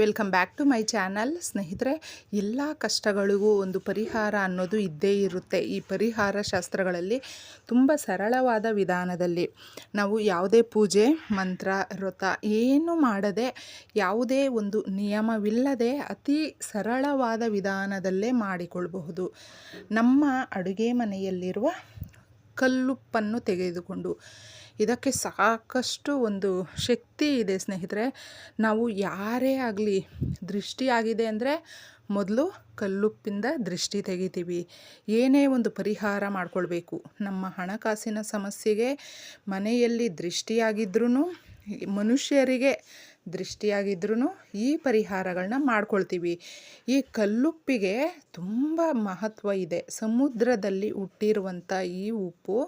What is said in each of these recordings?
Welcome back to my channel. ಸ್ನೇಹಿತರೆ, ಎಲ್ಲ ಕಷ್ಟಗಳಿಗೂ ಒಂದು ಪರಿಹಾರ ಅನ್ನೋದು ಇದ್ದೇ ಇರುತ್ತೆ. ಈ ಪರಿಹಾರ ಶಾಸ್ತ್ರಗಳಲ್ಲಿ ತುಂಬ ಸರಳವಾದ ವಿಧಾನದಲ್ಲಿ ನಾವು ಯಾವುದೇ ಪೂಜೆ, ಮಂತ್ರ, ವ್ರತ ಏನು ಮಾಡದೆ, ಯಾವುದೇ ಒಂದು ನಿಯಮವಿಲ್ಲದೆ ಅತಿ ಸರಳವಾದ ವಿಧಾನದಲ್ಲೇ ಮಾಡಿಕೊಳ್ಳಬಹುದು ನಮ್ಮ ಅಡುಗೆ ಮನೆಯಲ್ಲಿರುವ ಕಲ್ಲುಪ್ಪನ್ನು ತೆಗೆದುಕೊಂಡು ಇದಕ್ಕೆ ಸಾಕಷ್ಟು ಒಂದು ಶಕ್ತಿ ಇದೆ ಸ್ನೇಹಿತರೆ. ನಾವು ಯಾರೇ ಆಗಲಿ ದೃಷ್ಟಿ ಆಗಿದೆ ಅಂದರೆ ಮೊದಲು ಕಲ್ಲುಪ್ಪಿಂದ ದೃಷ್ಟಿ ತೆಗಿತೀವಿ. ಏನೇ ಒಂದು ಪರಿಹಾರ ಮಾಡಿಕೊಳ್ಬೇಕು. ನಮ್ಮ ಹಣಕಾಸಿನ ಸಮಸ್ಯೆಗೆ, ಮನೆಯಲ್ಲಿ ದೃಷ್ಟಿಯಾಗಿದ್ರೂ ಮನುಷ್ಯರಿಗೆ ದೃಷ್ಟಿಯಾಗಿದ್ರೂ ಈ ಪರಿಹಾರಗಳನ್ನ ಮಾಡ್ಕೊಳ್ತೀವಿ. ಈ ಕಲ್ಲುಪ್ಪಿಗೆ ತುಂಬ ಮಹತ್ವ ಇದೆ. ಸಮುದ್ರದಲ್ಲಿ ಹುಟ್ಟಿರುವಂಥ ಈ ಉಪ್ಪು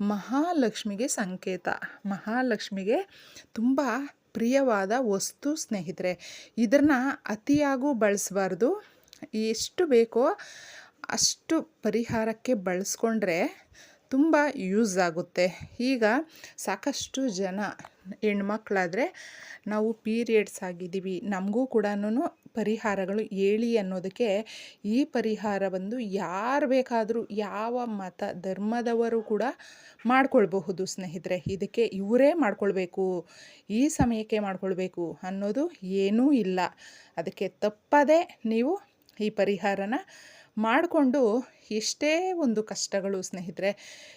ಮಹಾಲಕ್ಷ್ಮಿಗೆ ಸಂಕೇತ. ಮಹಾಲಕ್ಷ್ಮಿಗೆ ತುಂಬ ಪ್ರಿಯವಾದ ವಸ್ತು ಸ್ನೇಹಿತರೆ, ಇದನ್ನು ಅತಿಯಾಗೂ ಬಳಸಬಾರ್ದು. ಎಷ್ಟು ಬೇಕೋ ಅಷ್ಟು ಪರಿಹಾರಕ್ಕೆ ಬಳಸ್ಕೊಂಡ್ರೆ ತುಂಬ ಯೂಸ್ ಆಗುತ್ತೆ. ಈಗ ಸಾಕಷ್ಟು ಜನ ಹೆಣ್ಮಕ್ಳಾದರೆ ನಾವು ಪೀರಿಯಡ್ಸ್ ಆಗಿದ್ದೀವಿ. ನಮಗೂ ಕೂಡ ಪರಿಹಾರಗಳು ಹೇಳಿ ಅನ್ನೋದಕ್ಕೆ ಈ ಪರಿಹಾರ ಬಂದು ಯಾರು ಬೇಕಾದರೂ ಯಾವ ಮತ ಧರ್ಮದವರು ಕೂಡ ಮಾಡಿಕೊಳ್ಬಹುದು ಸ್ನೇಹಿತರೆ. ಇದಕ್ಕೆ ಇವರೇ ಮಾಡಿಕೊಳ್ಬೇಕು, ಈ ಸಮಯಕ್ಕೆ ಮಾಡಿಕೊಳ್ಬೇಕು ಅನ್ನೋದು ಏನೂ ಇಲ್ಲ. ಅದಕ್ಕೆ ತಪ್ಪದೇ ನೀವು ಈ ಪರಿಹಾರನ ಮಾಡಿಕೊಂಡು ಎಷ್ಟೇ ಒಂದು ಕಷ್ಟಗಳು ಸ್ನೇಹಿತರೆ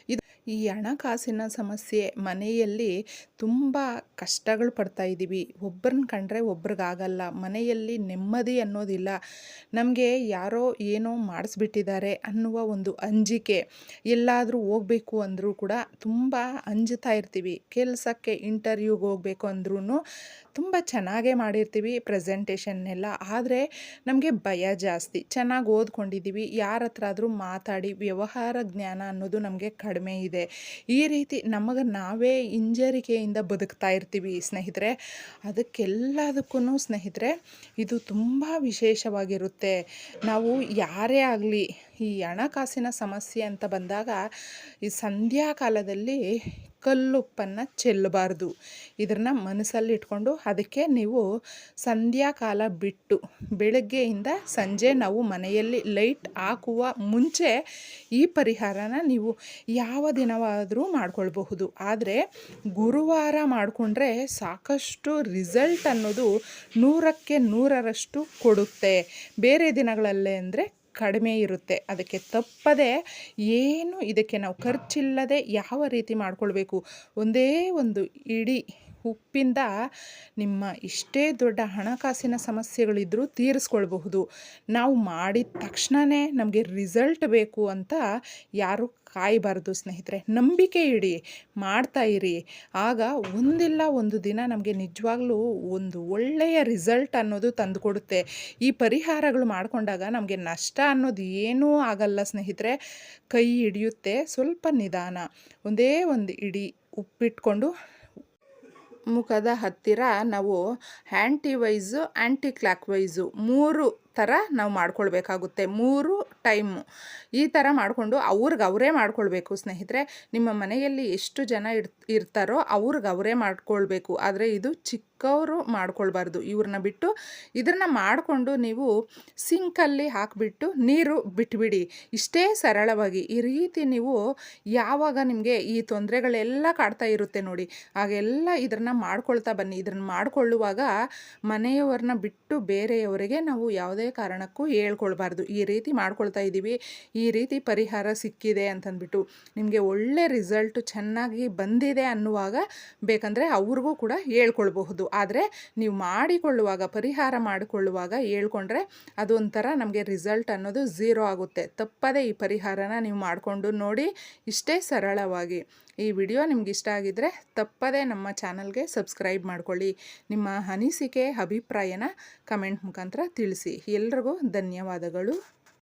ಇದು ಈ ಹಣಕಾಸಿನ ಸಮಸ್ಯೆ ಮನೆಯಲ್ಲಿ ತುಂಬ ಕಷ್ಟಗಳು ಪಡ್ತಾ ಇದ್ದೀವಿ. ಒಬ್ಬರನ್ನ ಕಂಡ್ರೆ ಒಬ್ರಿಗಾಗಲ್ಲ. ಮನೆಯಲ್ಲಿ ನೆಮ್ಮದಿ ಅನ್ನೋದಿಲ್ಲ. ನಮಗೆ ಯಾರೋ ಏನೋ ಮಾಡಿಸ್ಬಿಟ್ಟಿದ್ದಾರೆ ಅನ್ನುವ ಒಂದು ಅಂಜಿಕೆ. ಎಲ್ಲಾದರೂ ಹೋಗಬೇಕು ಅಂದರೂ ಕೂಡ ತುಂಬ ಅಂಜುತ್ತಾ ಇರ್ತೀವಿ. ಕೆಲಸಕ್ಕೆ ಇಂಟರ್ವ್ಯೂಗೆ ಹೋಗಬೇಕು ಅಂದ್ರೂ ತುಂಬ ಚೆನ್ನಾಗೇ ಮಾಡಿರ್ತೀವಿ ಪ್ರೆಸೆಂಟೇಷನ್ನೆಲ್ಲ ಆದರೆ ನಮಗೆ ಭಯ ಜಾಸ್ತಿ. ಚೆನ್ನಾಗಿ ಓದ್ಕೊಂಡಿದ್ದೀವಿ. ಯಾರ ಹತ್ರ ಆದರೂ ಮಾತಾಡಿ, ವ್ಯವಹಾರ ಜ್ಞಾನ ಅನ್ನೋದು ನಮಗೆ ಕಡಿಮೆ ಇದೆ. ಈ ರೀತಿ ನಮಗೆ ನಾವೇ ಹಿಂಜರಿಕೆಯಿಂದ ಬದುಕ್ತಾ ಇರ್ತೀವಿ ಸ್ನೇಹಿತರೆ. ಅದಕ್ಕೆಲ್ಲದಕ್ಕೂ ಸ್ನೇಹಿತರೆ, ಇದು ತುಂಬ ವಿಶೇಷವಾಗಿರುತ್ತೆ. ನಾವು ಯಾರೇ ಆಗಲಿ, ಈ ಹಣಕಾಸಿನ ಸಮಸ್ಯೆ ಅಂತ ಬಂದಾಗ, ಈ ಸಂಧ್ಯಾ ಕಾಲದಲ್ಲಿ ಕಲ್ಲುಪ್ಪನ್ನು ಚೆಲ್ಲಬಾರ್ದು. ಇದನ್ನು ಮನಸ್ಸಲ್ಲಿ ಇಟ್ಕೊಂಡು ಅದಕ್ಕೆ ನೀವು ಸಂಧ್ಯಾಕಾಲ ಬಿಟ್ಟು ಬೆಳಗ್ಗೆಯಿಂದ ಸಂಜೆ ನಾವು ಮನೆಯಲ್ಲಿ ಲೈಟ್ ಹಾಕುವ ಮುಂಚೆ ಈ ಪರಿಹಾರನ ನೀವು ಯಾವ ದಿನವಾದರೂ ಮಾಡ್ಕೊಳ್ಬಹುದು. ಆದರೆ ಗುರುವಾರ ಮಾಡಿಕೊಂಡ್ರೆ ಸಾಕಷ್ಟು ರಿಸಲ್ಟ್ ಅನ್ನೋದು ನೂರಕ್ಕೆ ನೂರರಷ್ಟು ಕೊಡುತ್ತೆ. ಬೇರೆ ದಿನಗಳಲ್ಲೇ ಅಂದರೆ ಕಡಿಮೆ ಇರುತ್ತೆ. ಅದಕ್ಕೆ ತಪ್ಪದೆ ಏನು ಇದಕ್ಕೆ ನಾವು ಖರ್ಚಿಲ್ಲದೆ ಯಾವ ರೀತಿ ಮಾಡಿಕೊಳ್ಬೇಕು? ಒಂದೇ ಒಂದು ಇಡೀ ಉಪ್ಪಿಂದ ನಿಮ್ಮ ಇಷ್ಟೇ ದೊಡ್ಡ ಹಣಕಾಸಿನ ಸಮಸ್ಯೆಗಳಿದ್ದರೂ ತೀರಿಸ್ಕೊಳ್ಬಹುದು. ನಾವು ಮಾಡಿದ ತಕ್ಷಣವೇ ನಮಗೆ ರಿಸಲ್ಟ್ ಬೇಕು ಅಂತ ಯಾರು ಕಾಯಬಾರ್ದು ಸ್ನೇಹಿತರೆ. ನಂಬಿಕೆ ಇಡಿ, ಮಾಡ್ತಾ ಇರಿ. ಆಗ ಒಂದಿಲ್ಲ ಒಂದು ದಿನ ನಮಗೆ ನಿಜವಾಗ್ಲೂ ಒಂದು ಒಳ್ಳೆಯ ರಿಸಲ್ಟ್ ಅನ್ನೋದು ತಂದುಕೊಡುತ್ತೆ. ಈ ಪರಿಹಾರಗಳು ಮಾಡಿಕೊಂಡಾಗ ನಮಗೆ ನಷ್ಟ ಅನ್ನೋದು ಏನೂ ಆಗಲ್ಲ ಸ್ನೇಹಿತರೆ. ಕೈ ಹಿಡಿಯುತ್ತೆ, ಸ್ವಲ್ಪ ನಿಧಾನ. ಒಂದೇ ಒಂದು ಇಡಿ ಉಪ್ಪಿಟ್ಕೊಂಡು ಮುಖದ ಹತ್ತಿರ ನಾವು ಹ್ಯಾಂಟಿ ವೈಸು ಆ್ಯಂಟಿ ಕ್ಲಾಕ್ ಮೂರು ಥರ ನಾವು ಮಾಡ್ಕೊಳ್ಬೇಕಾಗುತ್ತೆ. ಮೂರು ಟೈಮು ಈ ಥರ ಮಾಡಿಕೊಂಡು ಅವ್ರಿಗೆ ಅವರೇ ಮಾಡ್ಕೊಳ್ಬೇಕು ಸ್ನೇಹಿತರೆ. ನಿಮ್ಮ ಮನೆಯಲ್ಲಿ ಎಷ್ಟು ಜನ ಇರ್, ಇರ್ತಾರೋ ಅವ್ರಿಗೆ ಅವರೇ ಮಾಡ್ಕೊಳ್ಬೇಕು. ಆದರೆ ಇದು ಚಿಕ್ಕವರು ಮಾಡ್ಕೊಳ್ಬಾರ್ದು. ಇವ್ರನ್ನ ಬಿಟ್ಟು ಇದನ್ನು ಮಾಡಿಕೊಂಡು ನೀವು ಸಿಂಕಲ್ಲಿ ಹಾಕಿಬಿಟ್ಟು ನೀರು ಬಿಟ್ಬಿಡಿ. ಇಷ್ಟೇ ಸರಳವಾಗಿ. ಈ ರೀತಿ ನೀವು ಯಾವಾಗ ನಿಮಗೆ ಈ ತೊಂದರೆಗಳೆಲ್ಲ ಕಾಡ್ತಾ ಇರುತ್ತೆ ನೋಡಿ. ಹಾಗೆಲ್ಲ ಇದನ್ನು ಮಾಡ್ಕೊಳ್ತಾ ಬನ್ನಿ. ಇದನ್ನು ಮಾಡಿಕೊಳ್ಳುವಾಗ ಮನೆಯವ್ರನ್ನ ಬಿಟ್ಟು ಬೇರೆಯವರಿಗೆ ನಾವು ಯಾವುದೇ ಯಾವುದೇ ಕಾರಣಕ್ಕೂ ಹೇಳ್ಕೊಳ್ಬಾರ್ದು. ಈ ರೀತಿ ಮಾಡ್ಕೊಳ್ತಾ ಇದ್ದೀವಿ, ಈ ರೀತಿ ಪರಿಹಾರ ಸಿಕ್ಕಿದೆ ಅಂತಂದ್ಬಿಟ್ಟು ನಿಮಗೆ ಒಳ್ಳೆ ರಿಸಲ್ಟ್ ಚೆನ್ನಾಗಿ ಬಂದಿದೆ ಅನ್ನುವಾಗ ಬೇಕಂದರೆ ಅವ್ರಿಗೂ ಕೂಡ ಹೇಳ್ಕೊಳ್ಬಹುದು. ಆದರೆ ನೀವು ಮಾಡಿಕೊಳ್ಳುವಾಗ, ಪರಿಹಾರ ಮಾಡಿಕೊಳ್ಳುವಾಗ ಹೇಳ್ಕೊಂಡ್ರೆ ಅದೊಂಥರ ನಮಗೆ ರಿಸಲ್ಟ್ ಅನ್ನೋದು ಝೀರೋ ಆಗುತ್ತೆ. ತಪ್ಪದೇ ಈ ಪರಿಹಾರನ ನೀವು ಮಾಡಿಕೊಂಡು ನೋಡಿ, ಇಷ್ಟೇ ಸರಳವಾಗಿ. ಈ ವಿಡಿಯೋ ನಿಮ್ಗೆ ಇಷ್ಟ ಆಗಿದ್ದರೆ ತಪ್ಪದೇ ನಮ್ಮ ಚಾನಲ್ಗೆ ಸಬ್ಸ್ಕ್ರೈಬ್ ಮಾಡ್ಕೊಳ್ಳಿ. ನಿಮ್ಮ ಅನಿಸಿಕೆ, ಅಭಿಪ್ರಾಯನ ಕಮೆಂಟ್ ಮುಖಾಂತರ ತಿಳಿಸಿ. ಎಲ್ರಿಗೂ ಧನ್ಯವಾದಗಳು.